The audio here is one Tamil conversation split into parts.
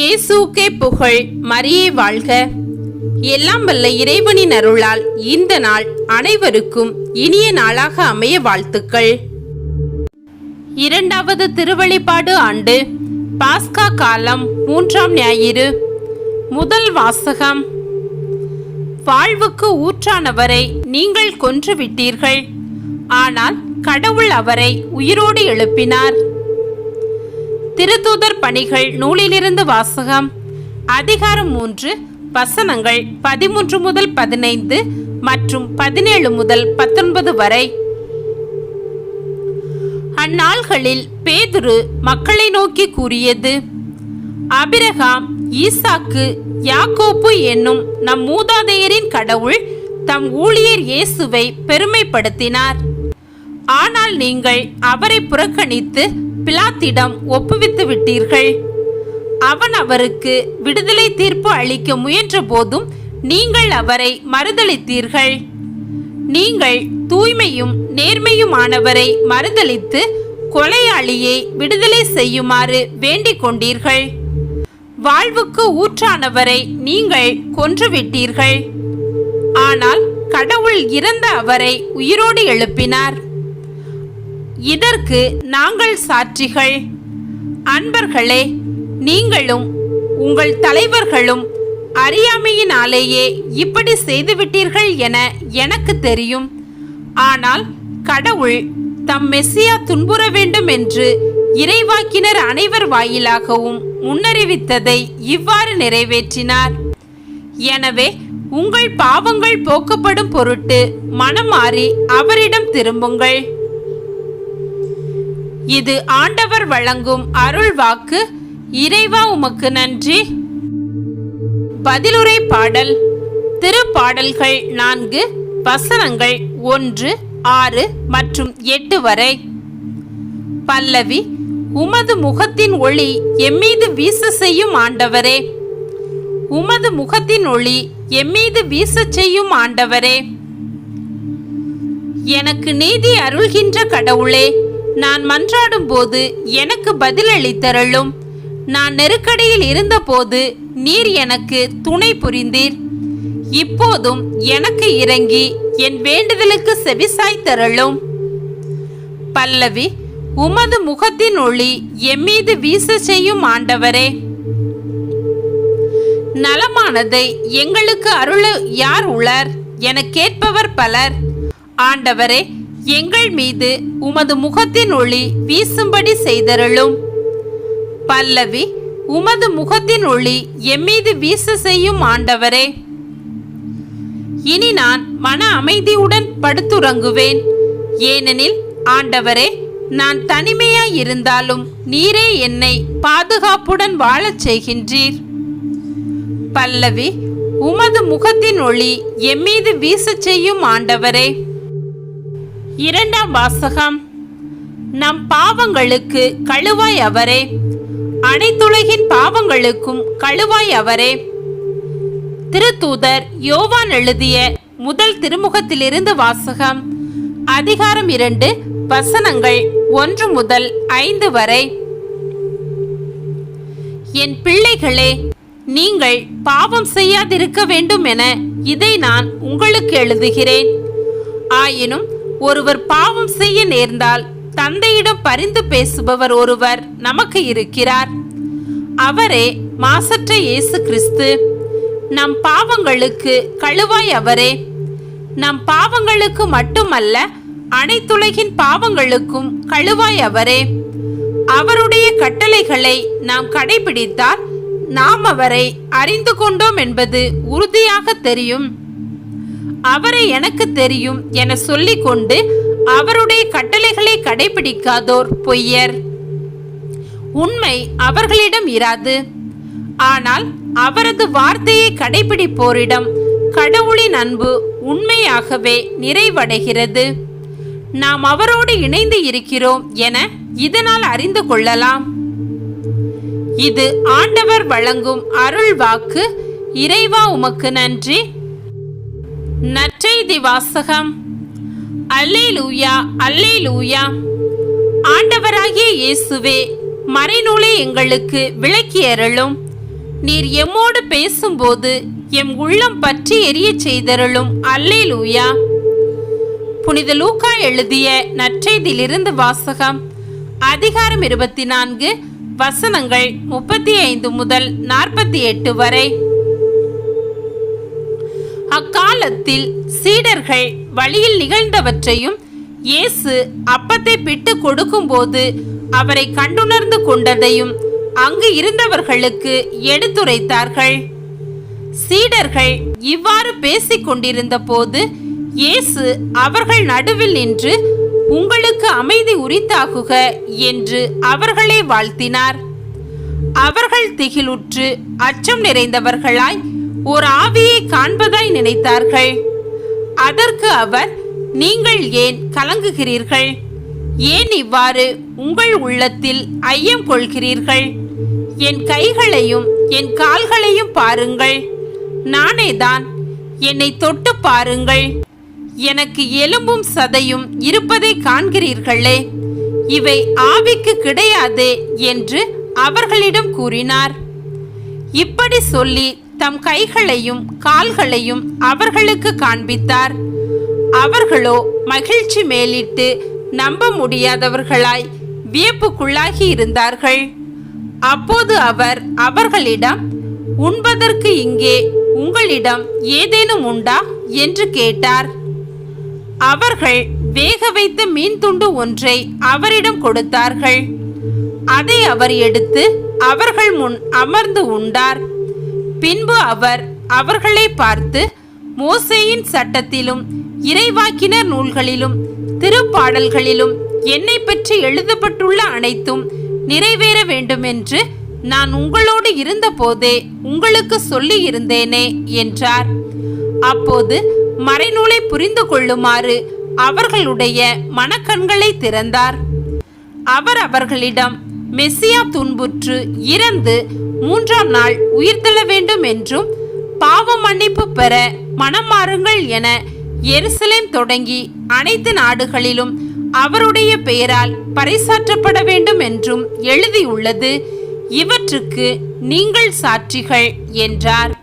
இயேசுக்கே புகழ் மரியே வாழ்க. எல்லாம் வல்ல இறைவனின் அருளால் இந்த நாள் அனைவருக்கும் இனிய நாளாக அமைய வாழ்த்துக்கள். இரண்டாவது திருவழிபாடு ஆண்டு பாஸ்கா காலம் மூன்றாம் ஞாயிறு முதல் வாசகம். வாழ்வுக்கு ஊற்றானவரை நீங்கள் கொன்று விட்டீர்கள். ஆனால் கடவுள் அவரை உயிரோடு எழுப்பினார். திருத்தூதர் பணிகள் நூலிலிருந்து வாசகம். அதிகாரம் மூன்று வசனங்கள் பதிமூன்று முதல் பதினைந்து மற்றும் பதினேழு முதல் பத்தொன்பது வரை. அந்நாள்களில் பேதுரு மக்களை நோக்கி கூறியது அபிரகாம் ஈசாக்கு யாக்கோப்பு என்னும் நம் மூதாதையரின் கடவுள் தம் ஊழியர் இயேசுவை பெருமைப்படுத்தினார். ஆனால் நீங்கள் அவரை புறக்கணித்து பிலாத்திடம் ஒப்புவித்து விட்டீர்கள். அவன் அவருக்கு விடுதலை தீர்ப்பு அளிக்க முயன்ற போதும் நீங்கள் அவரை மறுதளித்தீர்கள் நீங்கள் தூய்மையும் நேர்மையுமானவரை மறுதளித்து கொலையாளியை விடுதலை செய்யுமாறு வேண்டிக் கொண்டீர்கள். வாழ்வுக்கு ஊற்றானவரை நீங்கள் கொன்றுவிட்டீர்கள். ஆனால் கடவுள் இறந்த அவரை உயிரோடு எழுப்பினார். இதற்கு நாங்கள் சாட்சிகள். அன்பர்களே நீங்களும் உங்கள் தலைவர்களும் அறியாமையினாலேயே இப்படி செய்துவிட்டீர்கள் என எனக்கு தெரியும். ஆனால் கடவுள் தம் மெஸ்ஸியா துன்புற வேண்டும் என்று இறைவாக்கினர் அனைவர் வாயிலாகவும் முன்னறிவித்ததை இவ்வாறு நிறைவேற்றினார். எனவே உங்கள் பாவங்கள் போக்கப்படும் பொருட்டு மனமாறி அவரிடம் திரும்புங்கள். இது ஆண்டவர் வழங்கும் அருள் வாக்கு. இறைவா உமக்கு நன்றி. பதிலுரை பாடல் திருப்பாடல்கள் நான்கு வசனங்கள் ஒன்று ஆறு மற்றும் எட்டு வரை. பல்லவி உமது முகத்தின் ஒளி எம்மீது வீச செய்யும் ஆண்டவரே. உமது முகத்தின் ஒளி எம்மீது வீச செய்யும் ஆண்டவரே. எனக்கு நீதி அருள்கின்ற கடவுளே நான் மன்றாடும் போது எனக்கு பதிலளித்தருளும். நான் நெருக்கடியில் இருந்தபோது நீர் எனக்கு துணை புரிந்தீர். இப்போதும் எனக்கு இறங்கி என் வேண்டுதலுக்கு செவிசாய்த்தருளும். பல்லவி உமது முகத்தின் ஒளி எம்மீது வீச செய்யும் ஆண்டவரே. நலமானதை எங்களுக்கு அருள யார் உளர்? என கேட்பவர் பலர். ஆண்டவரே எங்கள் மீது உமது முகத்தின் ஒளி வீசும்படி செய்தருளும். பல்லவி உமது முகத்தின் ஒளி எம்மீது வீச செய்யும் ஆண்டவரே. இனி நான் மன அமைதியுடன் படுத்துறங்குவேன். ஏனெனில் ஆண்டவரே நான் தனிமையாய் இருந்தாலும் நீரே என்னை பாதுகாப்புடன் வாழச் செய்கின்றீர். பல்லவி உமது முகத்தின் ஒளி எம்மீது வீசச் செய்யும் ஆண்டவரே. இரண்டாம் வாசகம். நம் பாவங்களுக்கு கழுவாய் அவரே. அனைத்துலகின் பாவங்களுக்கும் கழுவாய் அவரே. திருத்தூதர் யோவான் எழுதிய முதல் திருமுகத்திலிருந்து வாசகம். அதிகாரம் இரண்டு வசனங்கள் ஒன்று முதல் ஐந்து வரை. என் பிள்ளைகளே நீங்கள் பாவம் செய்யாதிருக்க வேண்டும் என இதை நான் உங்களுக்கு எழுதுகிறேன். ஆயினும் ஒருவர் பாவம் செய்ய நேர்ந்தால் தந்தையிடம் பரிந்து பேசுபவர் ஒருவர் நமக்கு இருக்கிறார். அவரே மாசற்ற இயேசு கிறிஸ்து. நம் பாவங்களுக்கு கழுவாய் அவரே. நம் பாவங்களுக்கு மட்டுமல்ல அனைத்துலகின் பாவங்களுக்கும் கழுவாய் அவரே. அவருடைய கட்டளைகளை நாம் கடைபிடித்தால் நாம் அவரை அறிந்து கொண்டோம் என்பது உறுதியாக தெரியும். அவரை எனக்கு தெரியும் என சொல்லிக்கொண்டு அவருடைய கட்டளைகளை கடைபிடிக்காதோர் பொய்யர். உண்மை அவர்களிடம் இராது. ஆனால் அவரது வார்த்தையை கடைபிடிப்போரிடம் கடவுளின் அன்பு உண்மையாகவே நிறைவடைகிறது. நாம் அவரோடு இணைந்து இருக்கிறோம் என இதனால் அறிந்து கொள்ளலாம். இது ஆண்டவர் வழங்கும் அருள் வாக்கு இறைவா உமக்கு நன்றி. நற்செய்தி வாசகம். அல்லேலூயா அல்லேலூயா. ஆண்டவராகிய இயேசுவே மறைநூலை எங்களுக்கு விளக்கி அருளும். நீர் எம்மோடு பேசும்போது எம் உள்ளம் பற்றி எரியச் செய்தருளும். அல்லேலூயா. புனித லூக்கா எழுதிய நற்செய்தியிலிருந்து வாசகம். அதிகாரம் இருபத்தி நான்கு வசனங்கள் முப்பத்தி ஐந்து முதல் நாற்பத்தி எட்டு வரை. அக்காலத்தில் சீடர்கள் வழியில் நிகழ்ந்தவற்றையும் இயேசு அப்பத்தை பிட்டு கொடுக்கும்போது அவரை கண்டுணர்ந்து கொண்டதையும் அங்கு இருந்தவர்களுக்கு எடுத்துரைத்தார்கள். சீடர்கள் இவ்வாறு பேசிக் கொண்டிருந்த போது இயேசு அவர்கள் நடுவில் நின்று உங்களுக்கு அமைதி உரித்தாகுக என்று அவர்களை வாழ்த்தினார். அவர்கள் திகிலுற்று அச்சம் நிறைந்தவர்களாய் ஒரு ஆவியை காண்பதாய் நினைத்தார்கள். அதற்கு அவர் நீங்கள் ஏன் கலங்குகிறீர்கள்? ஏன் இவ்வாறு உங்கள் உள்ளத்தில் ஐயம் கொள்கிறீர்கள்? என் கைகளையும் என் கால்களையும் பாருங்கள். நானே தான் என்னை தொட்டு பாருங்கள். எனக்கு எலும்பும் சதையும் இருப்பதை காண்கிறீர்களே. இவை ஆவிக்கு கிடையாதே என்று அவர்களிடம் கூறினார். இப்படி சொல்லி தம் கைகளையும் கால்களையும் அவர்களுக்கு காண்பித்தார். அவர்களோ மகிழ்ச்சி மேலிட்டு நம்ப முடியாதவர்களாய் வியப்புக்குள்ளாகி இருந்தார்கள். அப்போது அவர் அவர்களிடம் உண்பதற்கு இங்கே உங்களிடம் ஏதேனும் உண்டா? என்று கேட்டார். அவர்கள் வேக வைத்த மீன் துண்டு ஒன்றை அவரிடம் கொடுத்தார்கள். அதை அவர் எடுத்து அவர்கள் முன் அமர்ந்து உண்டார். பின்பு அவர் அவர்களை பார்த்து மோசேயின் சட்டத்திலும் இறைவாக்கினர் நூல்களிலும் திருப்பாடல்களிலும் என்னை பற்றி எழுதப்பட்டுள்ள அனைத்தும் நிறைவேற வேண்டுமென்று நான் உங்களோடு இருந்தபோதே உங்களுக்கு சொல்லி இருந்தேனே என்றார். அப்போது மறைநூலை புரிந்து கொள்ளுமாறு அவர்களுடைய மனக்கண்களை திறந்தார். அவர் அவர்களிடம் மெஸ்ஸியா துன்புற்று இறந்து மூன்றாம் நாள் உயிர்த்தெழ வேண்டும் என்றும் பாவ மன்னிப்பு பெற மனம் மாறுங்கள் என எருசலேம் தொடங்கி அனைத்து நாடுகளிலும் அவருடைய பெயரால் பறைசாற்றப்பட வேண்டும் என்றும் எழுதியுள்ளது. இவற்றுக்கு நீங்கள் சாட்சிகள் என்றார்.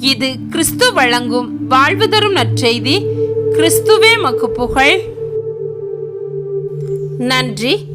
இது கிறிஸ்து வழங்கும் வாழ்வு தரும் நற்செய்தி. கிறிஸ்துவே மக்கு புகழ் நன்றி.